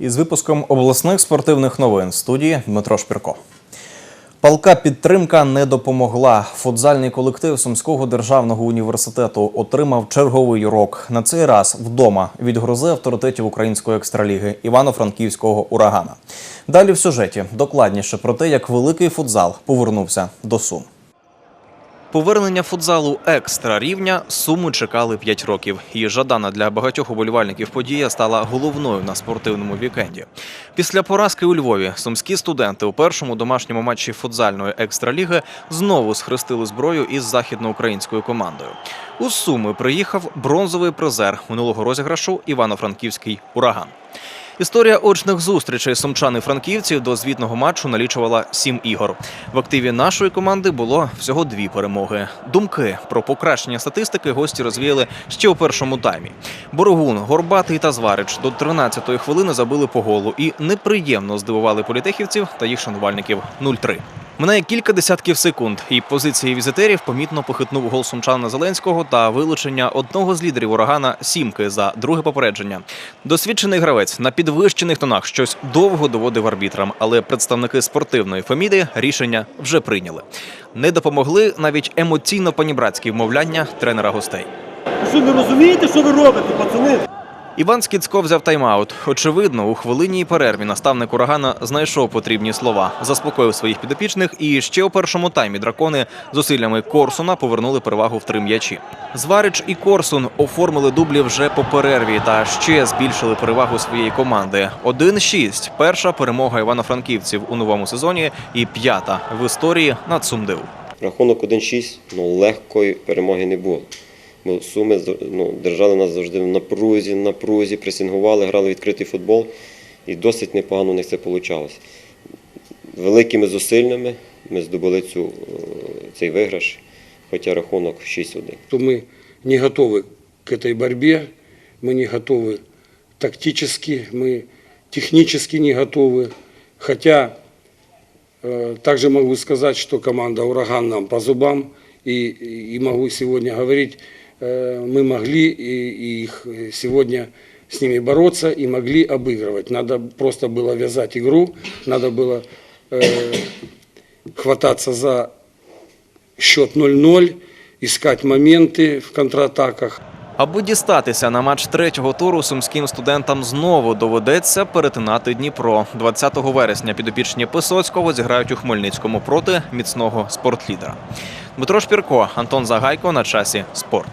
Із випуском обласних спортивних новин в студії Дмитро Шпірко. Палка підтримка не допомогла. Футзальний колектив Сумського державного університету отримав черговий урок. На цей раз вдома від грози авторитетів української екстраліги Івано-Франківського урагана. Далі в сюжеті докладніше про те, як великий футзал повернувся до Сум. Повернення футзалу екстра рівня суму чекали 5 років. І жадана для багатьох уболівальників подія стала головною на спортивному вікенді. Після поразки у Львові сумські студенти у першому домашньому матчі футзальної екстраліги знову схрестили зброю із західноукраїнською командою. У Суми приїхав бронзовий призер минулого розіграшу Івано-Франківський ураган. Історія очних зустрічей сумчан і франківців до звітного матчу налічувала сім ігор. В активі нашої команди було всього дві перемоги. Думки про покращення статистики гості розвіяли ще у першому таймі. Борогун, Горбатий та Зварич до 13-ї хвилини забили по голу і неприємно здивували політехівців та їх шанувальників 0-3. Минає кілька десятків секунд, і позиції візитерів помітно похитнув гол сумчана Зеленського та вилучення одного з лідерів урагана сімки за друге попередження. Досвідчений гравець на підвищених тонах щось довго доводив арбітрам, але представники спортивної феміди рішення вже прийняли. Не допомогли навіть емоційно панібратські вмовляння тренера гостей. Ви що не розумієте, що ви робите, пацани? Іван Скіцько взяв тайм-аут. Очевидно, у хвилинній перерві наставник урагана знайшов потрібні слова, заспокоїв своїх підопічних, і ще у першому таймі дракони зусиллями Корсуна повернули перевагу в три м'ячі. Зварич і Корсун оформили дублі вже по перерві та ще збільшили перевагу своєї команди. 1-6 – перша перемога івано-франківців у новому сезоні і п'ята в історії над Сумдив. Рахунок 1-6, ну легкої перемоги не було Бо суми ну, держали нас завжди в напрузі, напрузі, пресингували, грали відкритий футбол, і досить непогано у них це вийшло. Великими зусиллями ми здобули цю, е, цей виграш, хоча рахунок 6-1. что мы не готовы к этой борьбе, мы не готовы тактически, мы технически не готовы. Хотя э, также могу сказать, что команда «Ураган» нам по зубам. И, и могу сегодня говорить, э, мы могли и, и их сегодня с ними бороться и могли обыгрывать. Надо просто было вязать игру, надо было э, хвататься за счет 0-0, искать моменты в контратаках. Аби дістатися на матч третього туру сумським студентам знову доведеться перетинати Дніпро. 20 вересня підопічні Писоцького зіграють у Хмельницькому проти міцного спортлідера. Дмитро Шпірко, Антон Загайко на часі спорт.